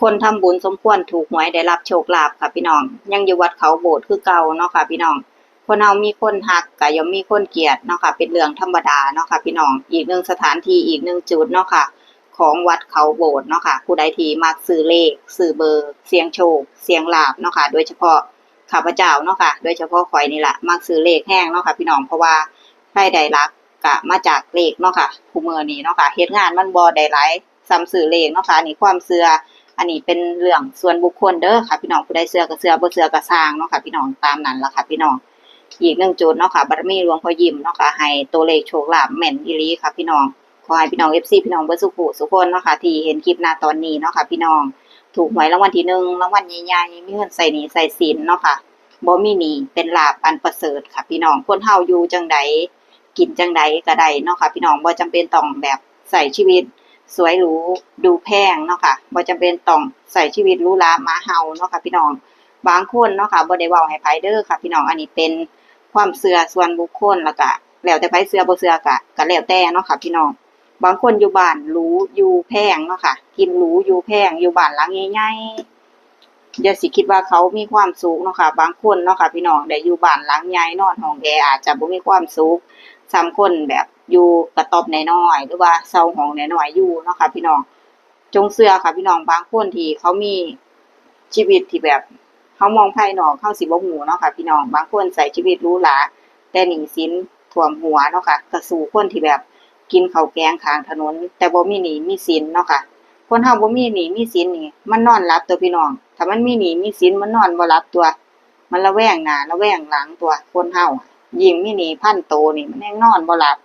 คนทำบุญสมควรถูกหวยได้รับโชคลาภค่ะพี่น้อง ยังอยู่วัดเขาโบสถ์คือเก่าเนาะค่ะพี่น้อง คนเฮามีคนหักก็ย่อมมีคนเกลียดเนาะค่ะ เป็นเรื่องธรรมดาเนาะค่ะพี่น้อง อีกหนึ่งสถานที่อีกหนึ่งจุดเนาะค่ะ ของวัดเขาโบสถ์เนาะค่ะ ผู้ใดที่มักซื้อเลขซื้อเบอร์ เสียงโชค เสียงลาบเนาะค่ะ โดยเฉพาะข้าพเจ้าเนาะค่ะ โดยเฉพาะข่อยนี่แหละมักซื้อเลขแห้งเนาะค่ะพี่น้อง เพราะว่าไพ่ได้รักกะมาจากเลขเนาะค่ะผู้มือนี้เนาะค่ะเฮ็ดงานมันบ่ได้หลายซ้ำซื้อเลขเนาะค่ะนี่ความเชื่อ อันนี้เป็นเรื่องส่วนบุคคลเด้อค่ะ พี่น้องผู้ใดเชื่อก็เชื่อบ่เชื่อก็สร้างเนาะค่ะพี่น้องตามนั้นละค่ะ พี่น้องอีกหนึ่งจุดเนาะค่ะบารมีหลวงพ่อยิ้มเนาะค่ะให้ตัวเลขโชคลาภแม่นอีหลีค่ะ พี่น้องขอให้พี่น้อง FC พี่น้องเบิดสุขุสุขคนเนาะค่ะที่เห็นคลิปหน้าตอนนี้เนาะค่ะ พี่น้องถูกหวยรางวัลที่หนึ่งรางวัลใหญ่ๆมีเงินใส่หนีใส่สินเนาะค่ะบ่มีหนีเป็นลาภอันประเสริฐค่ะ พี่น้องคนเฮาอยู่จังใดกินจังใดก็ได้เนาะค่ะ พี่น้องบ่จำเป็นต้องแบบใส่ชีวิต สวยหรูดูแพงเนาะค่ะบ่จำเป็นต้องใส่ชีวิตหรูหรามาเฮาเนาะค่ะพี่น้องบางคนเนาะค่ะบ่ได้เว้าให้ไผเด้อค่ะ พี่น้องอันนี้เป็นความเสื่อส่วนบุคคลแล้วก็แล้วแต่ไผเสื่อบ่เสื่อกะก็แล้วแต่เนาะค่ะ พี่น้องบางคนอยู่บ้านรู้อยู่แพงเนาะค่ะ กินรู้อยู่แพงอยู่บ้านหลังใหญ่ๆ อย่าสิคิดว่าเขามีความสุขเนาะค่ะ บางคนเนาะค่ะพี่น้องได้อยู่บ้านหลังใหญ่นอนห้องแอร์อาจจะบ่มีความสุขซ้ำคนแบบอยู่กระต๊อบน้อยๆหรือว่าเซาห้องน้อยๆอยู่เนาะค่ะพี่น้องจงเชื่อค่ะพี่น้องบางคนที่เขามีชีวิตที่แบบเขามองภายนอกเข้าสิบ่ฮู้เนาะค่ะพี่น้องบางคนใส่ชีวิตหรูหราแต่หนีสินท่วมหัวเนาะค่ะก็สู่คนที่แบบกินข้าวแกงข้างถนน แต่บ่มีหนีมีสินเนาะค่ะ คนเฮาบ่มีหนี้มีสินนี่ มันนอนหลับตัวพี่น้อง ถ้ามันมีหนี้มีสินมันนอนบ่หลับตัว มันระแวงหน้าระแวงหลังตัวคนเฮายิ่งมีหนี้พันโตนี่มันแน่งนอนบ่หลับ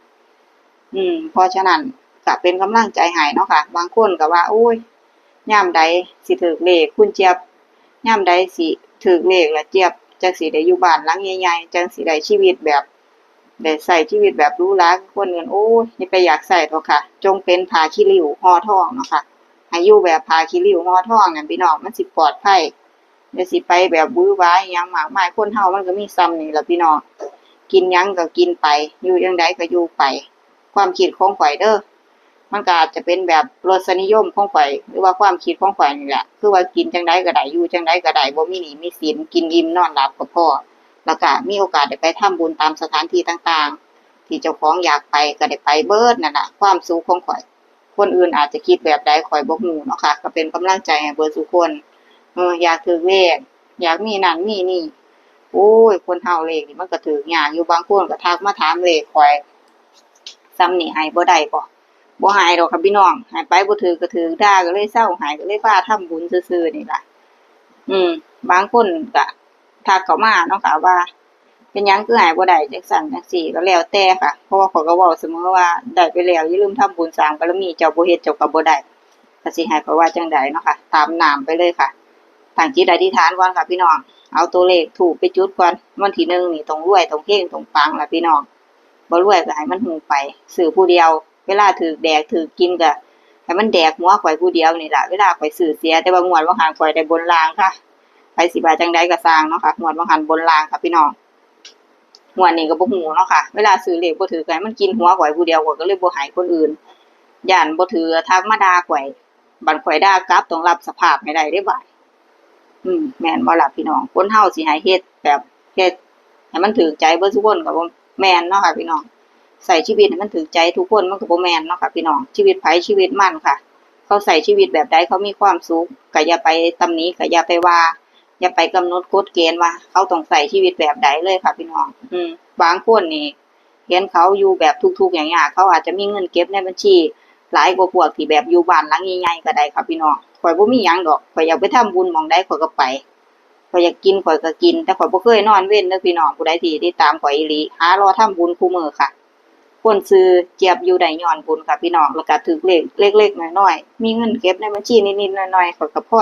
อืม เพราะฉะนั้นก็เป็นกำลังใจให้เนาะค่ะ บางคนก็ว่า โอ้ยยามใดสิถูกเลขคุณเจี๊ยบยามใดสิถูกเลขละเจี๊ยบจังสิได้อยู่บ้านหลังใหญ่ๆจังสิได้ชีวิตแบบได้ใส่ชีวิตแบบรู้รักคนเงินโอ้ยนี่ไปอยากใส่เถอะค่ะ จงเป็นผาขี้ริ้วห่อทองเนาะค่ะ ให้อยู่แบบผ้าขี้ริ้วหอท่องนั่นพี่น้องมันสิปลอดภัยเดี๋ยวสิไปแบบวื้อว้ายยังหมากไมายคนเฮามันก็มีซ้ำนี่แหละพี่น้องกินยังก็กินไป อยู่จังใดก็อยู่ไป ความคิดของข่อยเด้อมันก็อาจจะเป็นแบบรสนิยมของข่อย หรือว่าความคิดของข่อยนี่แหละคือว่ากินจังใดก็ได้อยู่จังใดก็ได้บ่มีหนีมีสินกินอิ่มนอนหลับก็พอแล้วก็มีโอกาสได้ไปทำบุญตามสถานที่ต่างๆ ที่เจ้าของอยากไปก็ได้ไปเบิดนั่นน่ะความสุขของข่อย คนอื่นอาจจะคิดแบบใดข่อยบ่ฮู้เนาะค่ะ ก็เป็นกำลังใจให้เบิดทุคนเอออยากถือเลขอยากมีนั่นมีนี่โอ้ย คนเฮาเลขนี่มันก็ถือยากอยู่บางคนก็ทักมาถามเลขข่อยซ้ำนี่ให้บ่ได้บ่บ่หายดอกค่ะพี่น้องหายไปบ่ถือก็ถือด่าก็เลยเศร้าหายก็เลยพาทำบุญซื่อๆนี่แหละอืม บางคนก็ทักเข้ามาเนาะค่ะว่า เป็นยังคือหายบ่ได้จังซั่นจังซี่ก็แล้วแต่ค่ะ เพราะว่าขอยก็เว้าเสมอว่าได้ไปแล้วอย่าลืมทำบุญสร้างบารมีเจ้าบ่เฮ็ดเจ้าก็บ่ได้ก็สิให้เพราะว่าจังใดเนาะค่ะ ตามน้ำไปเลยค่ะตั้งจิตอธิษฐานก่อนค่ะพี่น้อง เอาตัวเลขถูกไปจุดก่อนวันที่หนึ่งนี่ต้องรวยต้องเฮงต้องปังล่ะพี่น้องบ่รวยก็ให้มันหูไปซื้อผู้เดียว เวลาถือแดกถือกินก็ให้มันแดกหัวข่อยผู้เดียวนี่ล่ะเวลาข่อยซื้อเสียแต่ว่างวดว่าหางข่อยได้บนรางค่ะไปสิบาจังใดก็สร้างเนาะค่ะงวดบ่หันบนรางค่ะพี่น้อง งวดนี้ก็บ่ฮู้เนาะค่ะ เวลาซื้อเลขบ่ถือกันมันกินหัวข่อยผู้เดียวข่อยก็เลยบ่ให้คนอื่นย่านบ่ถือทักมาด่าข่อยบัดข่อยด่ากลับต้องรับสภาพให้ได้เด้บ่ายอืมแม่นบ่ล่ะพี่น้อง คนเฮาสิให้เฮ็ดแบบเฮ็ดให้มันถูกใจเบิดทุกคนก็บ่แม่นเนาะค่ะพี่น้องใส่ชีวิตให้มันถูกใจทุกคนมันก็บ่แม่นเนาะค่ะพี่น้องชีวิตไผชีวิตมันค่ะ เขาใส่ชีวิตแบบใดเขามีความสุขก็อย่าไปตำหนิก็อย่าไปว่า อย่าไปกำหนดกฎเกณฑ์ว่าเขาต้องใส่ชีวิตแบบใดเลยค่ะพี่น้อง อืม บางคนนี่เห็นเขาอยู่แบบทุกๆอย่างยากเขาอาจจะมีเงินเก็บในบัญชี หลายกว่าพวกที่แบบอยู่บ้านหลังใหญ่ๆก็ได้ค่ะพี่น้องข่อยบ่มีหยังดอกข่อยอยากไปทำบุญมองใดข่อยก็ไปข่อยอยากกินข่อยก็กิน แต่ข่อยบ่เคยนอนเว้นเด้อพี่น้องผู้ใดที่ติดตามข่อยอีหลีหารอทำบุญคู่มือค่ะคนซื้อเจี๊ยบอยู่ได้ย้อนบุญค่ะพี่น้องแล้วก็ถูกเลขเล็กๆน้อยๆมีเงินเก็บในบัญชีนิดๆหน่อยๆข่อยก็พอ